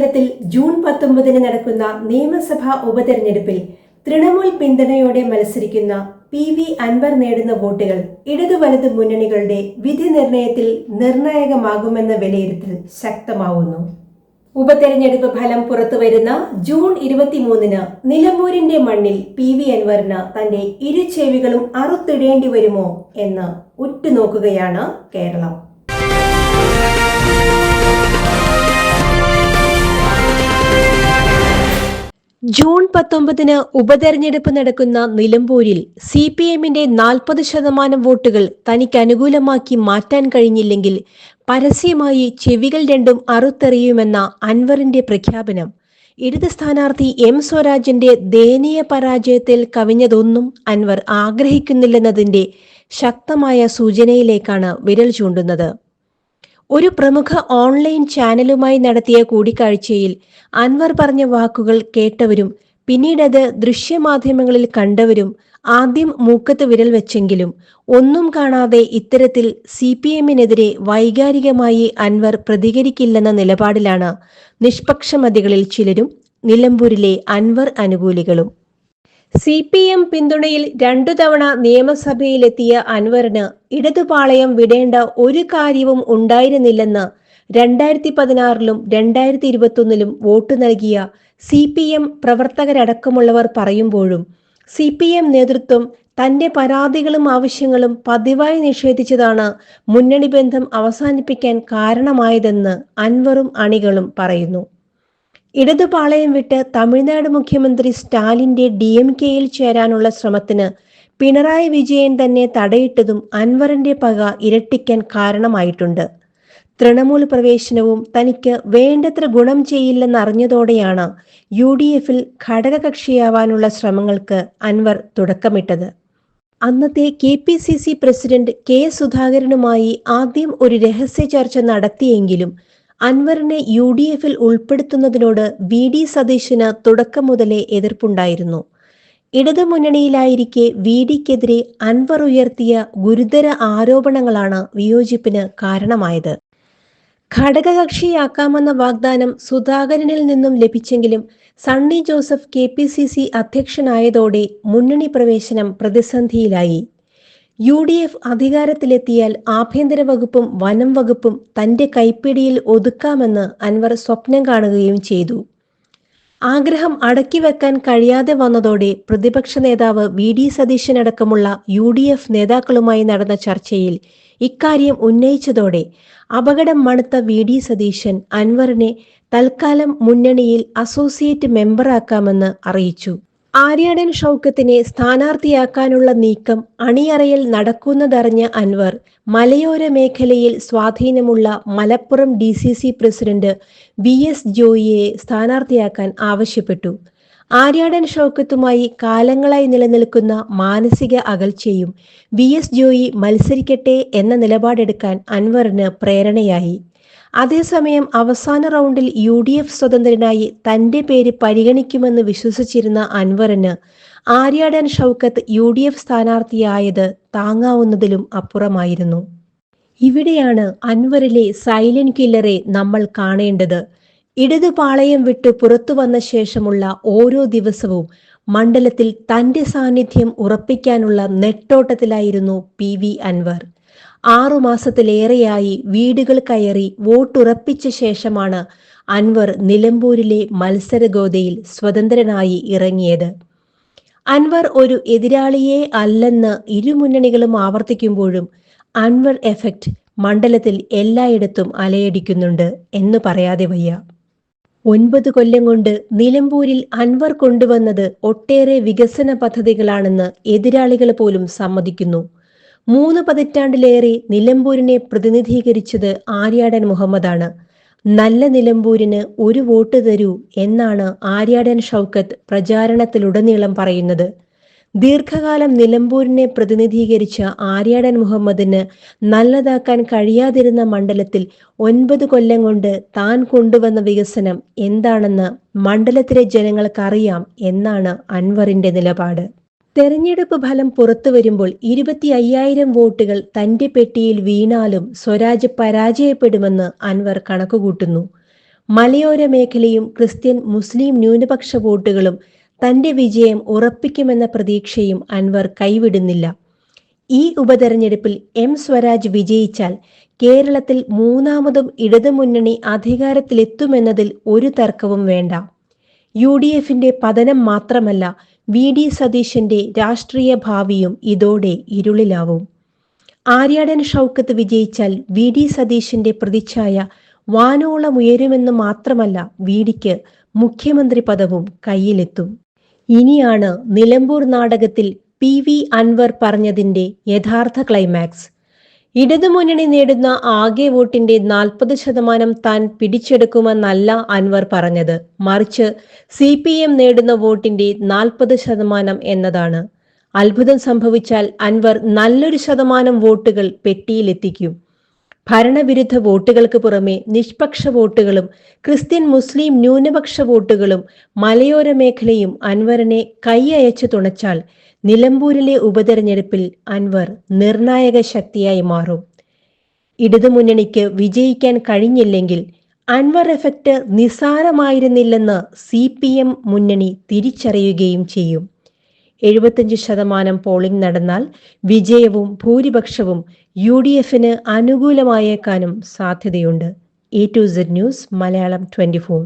മണ്ഡലത്തിൽ ജൂൺ പത്തൊമ്പതിന് നടക്കുന്ന നിയമസഭാ ഉപതെരഞ്ഞെടുപ്പിൽ തൃണമൂൽ പിന്തുണയോടെ മത്സരിക്കുന്ന പി വി അൻവർ നേടുന്ന വോട്ടുകൾ ഇടതു വലത് മുന്നണികളുടെ വിധി നിർണയത്തിൽ നിർണായകമാകുമെന്ന വിലയിരുത്തൽ ശക്തമാവുന്നു. ഉപതെരഞ്ഞെടുപ്പ് ഫലം പുറത്തുവരുന്ന ജൂൺ ഇരുപത്തിമൂന്നിന് നിലമ്പൂരിന്റെ മണ്ണിൽ പി വി അൻവറിന് തന്റെ ഇരു ചെവികളും അറുത്തിടേണ്ടി വരുമോ എന്ന് ഉറ്റുനോക്കുകയാണ് കേരളം. ജൂൺ പത്തൊമ്പതിന് ഉപതെരഞ്ഞെടുപ്പ് നടക്കുന്ന നിലമ്പൂരിൽ സി പി എമ്മിന്റെ നാൽപ്പത് ശതമാനം വോട്ടുകൾ തനിക്ക് അനുകൂലമാക്കി മാറ്റാൻ കഴിഞ്ഞില്ലെങ്കിൽ പരസ്യമായി ചെവികൾ രണ്ടും അറുത്തെറിയുമെന്ന അൻവറിന്റെ പ്രഖ്യാപനം. ഇടത് സ്ഥാനാർത്ഥി എം സ്വരാജിന്റെ ദയനീയ പരാജയത്തിൽ കവിഞ്ഞതൊന്നും അൻവർ ആഗ്രഹിക്കുന്നില്ലെന്നതിന്റെ ശക്തമായ സൂചനയിലേക്കാണ് വിരൽ ചൂണ്ടുന്നത്. ഒരു പ്രമുഖ ഓൺലൈൻ ചാനലുമായി നടത്തിയ കൂടിക്കാഴ്ചയിൽ അൻവർ പറഞ്ഞ വാക്കുകൾ കേട്ടവരും പിന്നീടത് ദൃശ്യമാധ്യമങ്ങളിൽ കണ്ടവരും ആദ്യം മൂക്കത്ത് വിരൽ വെച്ചെങ്കിലും ഒന്നും കാണാതെ ഇത്തരത്തിൽ സി പി എമ്മിനെതിരെ വൈകാരികമായി അൻവർ പ്രതികരിക്കില്ലെന്ന നിലപാടിലാണ് നിഷ്പക്ഷമതികളിൽ ചിലരും നിലമ്പൂരിലെ അൻവർ അനുകൂലികളും. സി പി എം പിന്തുണയിൽ രണ്ടു തവണ നിയമസഭയിലെത്തിയ അൻവറിന് ഇടതുപാളയം വിടേണ്ട ഒരു കാര്യവും ഉണ്ടായിരുന്നില്ലെന്ന് രണ്ടായിരത്തി പതിനാറിലും രണ്ടായിരത്തി ഇരുപത്തൊന്നിലും വോട്ട് നൽകിയ സി പി എം പ്രവർത്തകരടക്കമുള്ളവർ പറയുമ്പോഴും സി പി എം നേതൃത്വം തന്റെ പരാതികളും ആവശ്യങ്ങളും പതിവായി നിഷേധിച്ചതാണ് മുന്നണി ബന്ധം അവസാനിപ്പിക്കാൻ കാരണമായതെന്ന് അൻവറും അണികളും പറയുന്നു. ഇടതുപാളയം വിട്ട് തമിഴ്നാട് മുഖ്യമന്ത്രി സ്റ്റാലിന്റെ ഡി എം കെയിൽ ചേരാനുള്ള ശ്രമത്തിന് പിണറായി വിജയൻ തന്നെ തടയിട്ടതും അൻവറിന്റെ പക ഇരട്ടിക്കാൻ കാരണമായിട്ടുണ്ട്. തൃണമൂൽ പ്രവേശനവും തനിക്ക് വേണ്ടത്ര ഗുണം ചെയ്യില്ലെന്നറിഞ്ഞതോടെയാണ് യു ഡി എഫിൽ ഘടകകക്ഷിയാവാനുള്ള ശ്രമങ്ങൾക്ക് അൻവർ തുടക്കമിട്ടത്. അന്നത്തെ K P C C president K സുധാകരനുമായി ആദ്യം ഒരു രഹസ്യ ചർച്ച നടത്തിയെങ്കിലും അൻവറിനെ യു ഡി എഫിൽ ഉൾപ്പെടുത്തുന്നതിനോട് വി ഡി സതീശന് തുടക്കം മുതലേ എതിർപ്പുണ്ടായിരുന്നു. ഇടതുമുന്നണിയിലായിരിക്കെ വി ഡിക്കെതിരെ അൻവർ ഉയർത്തിയ ഗുരുതര ആരോപണങ്ങളാണ് വിയോജിപ്പിന് കാരണമായത്. ഘടകകക്ഷിയാക്കാമെന്ന വാഗ്ദാനം സുധാകരനിൽ നിന്നും ലഭിച്ചെങ്കിലും Sunny Joseph K P C C അധ്യക്ഷനായതോടെ മുന്നണി പ്രവേശനം പ്രതിസന്ധിയിലായി. യു ഡി എഫ് അധികാരത്തിലെത്തിയാൽ ആഭ്യന്തര വകുപ്പും വനം വകുപ്പും തന്റെ കൈപ്പിടിയിൽ ഒതുക്കാമെന്ന് അൻവർ സ്വപ്നം കാണുകയും ചെയ്തു. ആഗ്രഹം അടക്കി വെക്കാൻ കഴിയാതെ വന്നതോടെ പ്രതിപക്ഷ നേതാവ് വി ഡി സതീശനടക്കമുള്ള യു ഡി എഫ് നേതാക്കളുമായി നടന്ന ചർച്ചയിൽ ഇക്കാര്യം ഉന്നയിച്ചതോടെ അപകടം മണുത്ത വി ഡി സതീശൻ അൻവറിനെ തൽക്കാലം മുന്നണിയിൽ അസോസിയേറ്റ് മെമ്പറാക്കാമെന്ന് അറിയിച്ചു. ആര്യാടൻ ഷൗക്കത്തിനെ സ്ഥാനാർത്ഥിയാക്കാനുള്ള നീക്കം അണിയറയിൽ നടക്കുന്നതറിഞ്ഞ അൻവർ മലയോര മേഖലയിൽ സ്വാധീനമുള്ള Malappuram D C C president V S ജോയിയെ സ്ഥാനാർത്ഥിയാക്കാൻ ആവശ്യപ്പെട്ടു. ആര്യാടൻ ഷൗക്കത്തുമായി കാലങ്ങളായി നിലനിൽക്കുന്ന മാനസിക അകൽച്ചയും വി എസ് ജോയി മത്സരിക്കട്ടെ എന്ന നിലപാടെടുക്കാൻ അൻവറിന് പ്രേരണയായി. അതേസമയം അവസാന റൗണ്ടിൽ യു ഡി എഫ് സ്വതന്ത്രനായി തന്റെ പേര് പരിഗണിക്കുമെന്ന് വിശ്വസിച്ചിരുന്ന അൻവറിന് Aryadan Shoukath U D F സ്ഥാനാർത്ഥിയായത് താങ്ങാവുന്നതിലും അപ്പുറമായിരുന്നു. ഇവിടെയാണ് അൻവറിലെ സൈലന്റ് കില്ലറെ നമ്മൾ കാണേണ്ടത്. ഇടതു പാളയം വിട്ട് പുറത്തു വന്ന ശേഷമുള്ള ഓരോ ദിവസവും മണ്ഡലത്തിൽ തന്റെ സാന്നിധ്യം ഉറപ്പിക്കാനുള്ള നെട്ടോട്ടത്തിലായിരുന്നു പി വി അൻവർ. ആറുമാസത്തിലേറെയായി വീടുകൾ കയറി വോട്ടുറപ്പിച്ച ശേഷമാണ് അൻവർ നിലമ്പൂരിലെ മത്സരഗോതയിൽ സ്വതന്ത്രനായി ഇറങ്ങിയത്. അൻവർ ഒരു എതിരാളിയെ അല്ലെന്ന് ഇരുമുന്നണികളും ആവർത്തിക്കുമ്പോഴും അൻവർ എഫക്റ്റ് മണ്ഡലത്തിൽ എല്ലായിടത്തും അലയടിക്കുന്നുണ്ട് എന്ന് പറയാതെ വയ്യ. ഒൻപത് കൊല്ലം കൊണ്ട് നിലമ്പൂരിൽ അൻവർ കൊണ്ടുവന്നത് ഒട്ടേറെ വികസന പദ്ധതികളാണെന്ന് എതിരാളികൾ പോലും സമ്മതിക്കുന്നു. മൂന്ന് പതിറ്റാണ്ടിലേറെ നിലമ്പൂരിനെ പ്രതിനിധീകരിച്ചത് ആര്യാടൻ മുഹമ്മദാണ്. നല്ല നിലമ്പൂരിന് ഒരു വോട്ട് തരൂ എന്നാണ് ആര്യാടൻ ഷൗക്കത്ത് പ്രചാരണത്തിലുടനീളം പറയുന്നത്. ദീർഘകാലം നിലമ്പൂരിനെ പ്രതിനിധീകരിച്ച ആര്യാടൻ മുഹമ്മദിന് നല്ലതാക്കാൻ കഴിയാതിരുന്ന മണ്ഡലത്തിൽ ഒൻപത് കൊല്ലം കൊണ്ട് താൻ കൊണ്ടുവന്ന വികസനം എന്താണെന്ന് മണ്ഡലത്തിലെ ജനങ്ങൾക്കറിയാം എന്നാണ് അൻവറിന്റെ നിലപാട്. തെരഞ്ഞെടുപ്പ് ഫലം പുറത്തു വരുമ്പോൾ ഇരുപത്തി അയ്യായിരം വോട്ടുകൾ തന്റെ പെട്ടിയിൽ വീണാലും സ്വരാജ് പരാജയപ്പെടുമെന്ന് അൻവർ കണക്കുകൂട്ടുന്നു. മലയോര മേഖലയും ക്രിസ്ത്യൻ മുസ്ലിം ന്യൂനപക്ഷ വോട്ടുകളും തന്റെ വിജയം ഉറപ്പിക്കുമെന്ന പ്രതീക്ഷയും അൻവർ കൈവിടുന്നില്ല. ഈ ഉപതെരഞ്ഞെടുപ്പിൽ എം സ്വരാജ് വിജയിച്ചാൽ കേരളത്തിൽ മൂന്നാമതും ഇടതുമുന്നണി അധികാരത്തിലെത്തുമെന്നതിൽ ഒരു തർക്കവും വേണ്ട. യു ഡി എഫിന്റെ പതനം മാത്രമല്ല വി ഡി സതീശന്റെ രാഷ്ട്രീയ ഭാവിയും ഇതോടെ ഇരുളിലാവും. ആര്യാടൻ ഷൗക്കത്ത് വിജയിച്ചാൽ വി ഡി സതീശന്റെ പ്രതിച്ഛായ വാനോളം ഉയരുമെന്ന് മാത്രമല്ല വി ഡിക്ക് മുഖ്യമന്ത്രി പദവും കയ്യിലെത്തും. ഇനിയാണ് നിലമ്പൂർ നാടകത്തിൽ പി വി അൻവർ പറഞ്ഞതിന്റെ യഥാർത്ഥ ക്ലൈമാക്സ് ഇടതുമുന്നണി നേടുന്ന ആകെ വോട്ടിന്റെ നാൽപ്പത് ശതമാനം താൻ പിടിച്ചെടുക്കുമെന്നല്ല അൻവർ പറഞ്ഞത്. മറിച്ച് സി പി എം നേടുന്ന വോട്ടിന്റെ നാൽപ്പത് ശതമാനം എന്നതാണ്. അത്ഭുതം സംഭവിച്ചാൽ അൻവർ നല്ലൊരു ശതമാനം വോട്ടുകൾ പെട്ടിയിലെത്തിക്കും. ഭരണവിരുദ്ധ വോട്ടുകൾക്ക് പുറമെ നിഷ്പക്ഷ വോട്ടുകളും ക്രിസ്ത്യൻ മുസ്ലിം ന്യൂനപക്ഷ വോട്ടുകളും മലയോര മേഖലയും അൻവറിനെ കൈയയച്ചു തുണച്ചാൽ നിലമ്പൂരിലെ ഉപതെരഞ്ഞെടുപ്പിൽ അൻവർ നിർണായക ശക്തിയായി മാറും. ഇടതുമുന്നണിക്ക് വിജയിക്കാൻ കഴിഞ്ഞില്ലെങ്കിൽ അൻവർ എഫക്റ്റ് നിസാരമായിരുന്നില്ലെന്ന് സി പി എം മുന്നണി തിരിച്ചറിയുകയും ചെയ്യും. എഴുപത്തഞ്ച് ശതമാനം പോളിംഗ് നടന്നാൽ വിജയവും ഭൂരിപക്ഷവും യു ഡി എഫിന് അനുകൂലമായേക്കാനും സാധ്യതയുണ്ട്. A to Z news Malayalam twenty four.